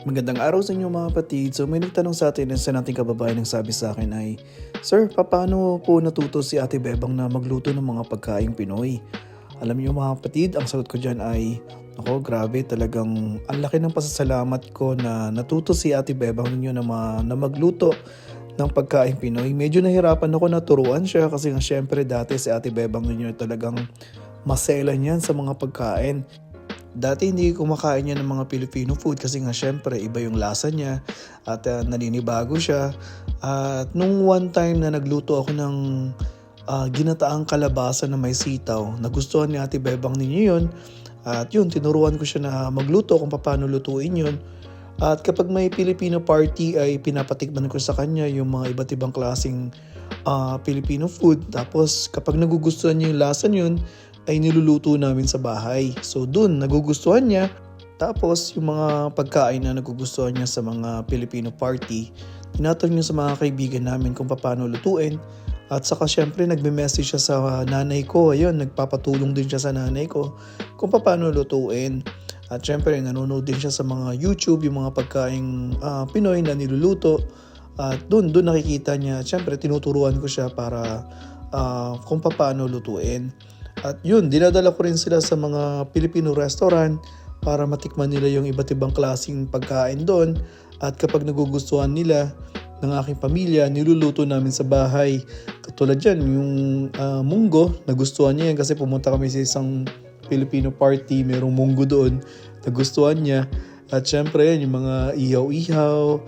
Magandang araw sa inyo mga kapatid. So may nagtanong sa atin sa nating kababayan ang sabi sa akin ay, Sir, paano po natuto si Ate Bebang na magluto ng mga pagkaing Pinoy? Alam niyo mga kapatid, ang sagot ko dyan ay, ako grabe talagang ang laki ng pasasalamat ko na natuto si Ate Bebang ninyo na, ma- na magluto ng pagkain Pinoy. Medyo nahirapan ako na turuan siya kasi nga syempre dati si Ate Bebang ninyo talagang masela niyan sa mga pagkain. Dati hindi kumakain niya ng mga Filipino food kasi nga syempre iba yung lasa niya at uh, naninibago siya. At nung one time na nagluto ako ng ah, ginataang kalabasa na may sitaw, nagustuhan ni Ate Bebang ninyo yun. At yun, tinuruan ko siya na magluto kung paano lutuin yun. At kapag may Filipino party ay pinapatikman ko sa kanya yung mga iba't ibang klaseng ah, Filipino food. Tapos kapag nagugustuhan niya yung lasa yun, ay niluluto namin sa bahay. So dun, nagugustuhan niya. Tapos yung mga pagkain na nagugustuhan niya sa mga Filipino party, tinatanong niya sa mga kaibigan namin kung paano lutuin. At saka syempre nagme-message siya sa nanay ko. Ayun, nagpapatulong din siya sa nanay ko kung paano lutuin. At syempre nanonood din siya sa mga YouTube, yung mga pagkaing ah, Pinoy na niluluto. At doon, doon nakikita niya. Syempre tinuturuan ko siya para ah, kung paano lutuin. At yun, dinadala ko rin sila sa mga Filipino restaurant para matikman nila yung iba't ibang klaseng pagkain doon. At kapag nagugustuhan nila ng aking pamilya, niluluto namin sa bahay. Katulad dyan, yung ah, munggo, nagustuhan niya yan kasi pumunta kami sa isang Filipino party, merong munggo doon, nagustuhan niya. At syempre, yan, yung mga ihaw-ihaw.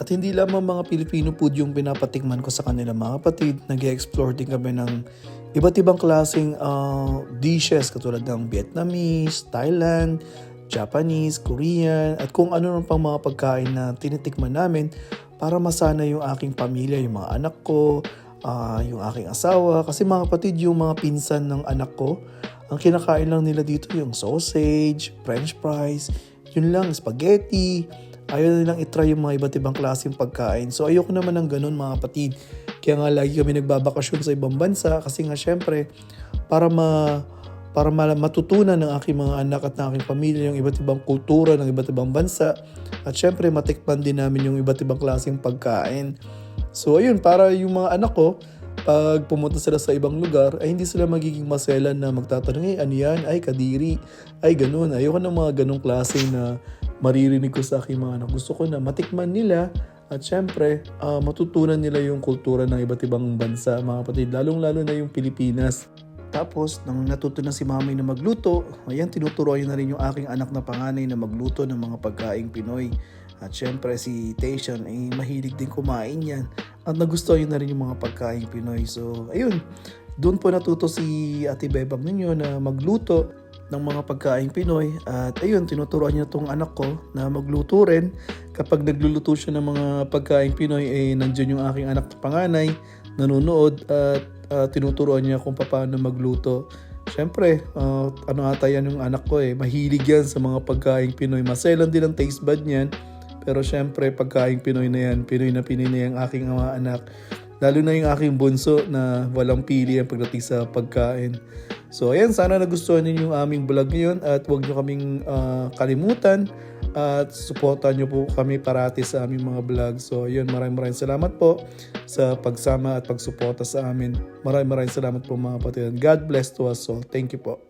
At hindi lamang mga Filipino food yung pinapatikman ko sa kanila mga kapatid. nag din kami ng iba't ibang klaseng ah, dishes katulad ng Vietnamese, Thailand, Japanese, Korean, at kung ano nung pang mga pagkain na tinitikman namin para masana yung aking pamilya, yung mga anak ko, ah, yung aking asawa. Kasi mga kapatid, yung mga pinsan ng anak ko, ang kinakain lang nila dito yung sausage, french fries, yun lang, spaghetti. Ayaw nilang itry yung mga iba't ibang klaseng pagkain. So ayoko naman ng ganun mga kapatid. Kaya nga lagi kami nagbabakasyon sa ibang bansa kasi nga syempre para ma para ma- matutunan ng aking mga anak at ng aking pamilya yung iba't ibang kultura ng iba't ibang bansa at syempre matikman din namin yung iba't ibang klaseng pagkain. So ayun, para yung mga anak ko, pag pumunta sila sa ibang lugar, ay hindi sila magiging maselan na magtatanong, eh, ano yan? Ay, kadiri. Ay, ganun. Ayoko ng mga ganong klase na maririnig ko sa aking mga anak. Gusto ko na matikman nila at syempre, ah, matutunan nila yung kultura ng iba't ibang bansa, mga kapatid. Lalong-lalo na yung Pilipinas. Tapos, nang natuto na si mami na magluto, ayan, tinuturoan na rin yung aking anak na panganay na magluto ng mga pagkaing Pinoy. At syempre, si Tayshan ay mahilig din kumain yan. At nagustuhan na rin yung mga pagkaing Pinoy. So, ayun, doon po natuto si Ate Bebang ninyo na magluto ng mga pagkaing Pinoy. At ayun, tinuturoan niya tong anak ko na magluto rin. Kapag nagluluto siya ng mga pagkaing Pinoy, eh, nandiyan yung aking anak na panganay, nanonood at ah, tinuturoan niya kung paano magluto. Siyempre, ah, ano ata yan yung anak ko eh, mahilig yan sa mga pagkaing Pinoy. Maselan din ang taste bud niyan. Pero syempre, pagkaing Pinoy na yan, Pinoy na Pinoy na yung aking mga anak. Lalo na yung aking bunso na walang pili ang pagdating sa pagkain. So ayan, sana nagustuhan niyo yung aming vlog ngayon at huwag niyo kaming ah, kalimutan at supportan niyo po kami parati sa aming mga vlog. So yun, maraming maraming salamat po sa pagsama at pagsuporta sa amin. Maraming maraming salamat po mga kapatid. God bless to us all. Thank you po.